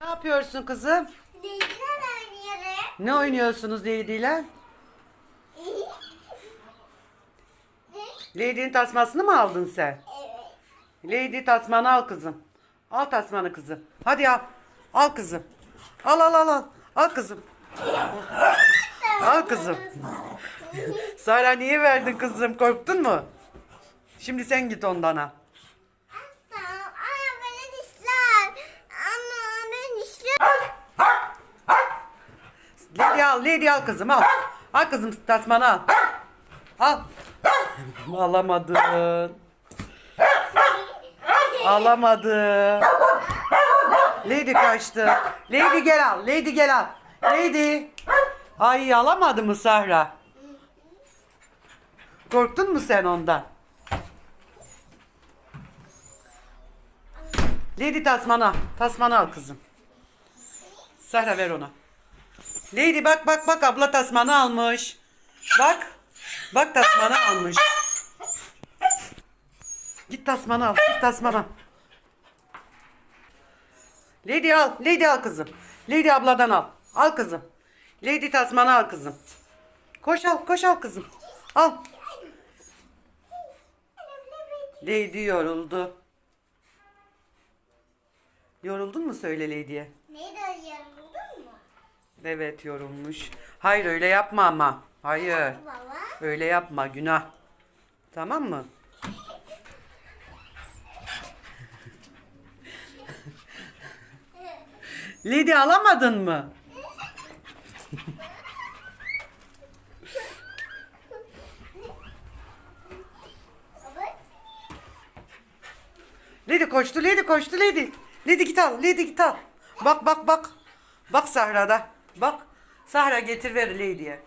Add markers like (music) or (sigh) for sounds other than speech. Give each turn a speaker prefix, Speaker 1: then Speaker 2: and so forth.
Speaker 1: Ne yapıyorsun kızım?
Speaker 2: Neyden oynuyorum?
Speaker 1: Ne oynuyorsunuz Lady'yle? Lady'nin (laughs) tasmasını mı aldın sen?
Speaker 2: Evet.
Speaker 1: Lady tasmanı al kızım. Al tasmanı kızım. Hadi al. Al kızım. Al al al al. Al kızım. Al kızım. (laughs) Sara niye verdin kızım? Korktun mu? Şimdi sen git ondan al. Lady al, Lady al kızım al. Al kızım tasmanı al. Al. Alamadın. Alamadın. Lady kaçtı. Lady gel al. Lady gel al. Lady. Ay alamadı mı Sahra? Korktun mu sen ondan? Lady tasmanı al. Tasmanı al kızım. Sahra ver ona. Lady bak bak bak abla tasmanı almış. Bak. Bak tasmanı almış. Git tasmanı al. Git tasmanı. Lady al. Lady al kızım. Lady abladan al. Al kızım. Lady tasmanı al kızım. Koş al. Koş al kızım. Al. Lady yoruldu. Yoruldun mu söyle Lady'ye? Evet yorulmuş. Hayır öyle yapma ama. Hayır. Öyle yapma günah. Tamam mı? Lady alamadın mı? Lady koştu, Lady koştu, Lady. Lady git al, Lady git al. Bak bak bak. Bak Sahra'da. Bak. Sahra getir ver Lady'ye.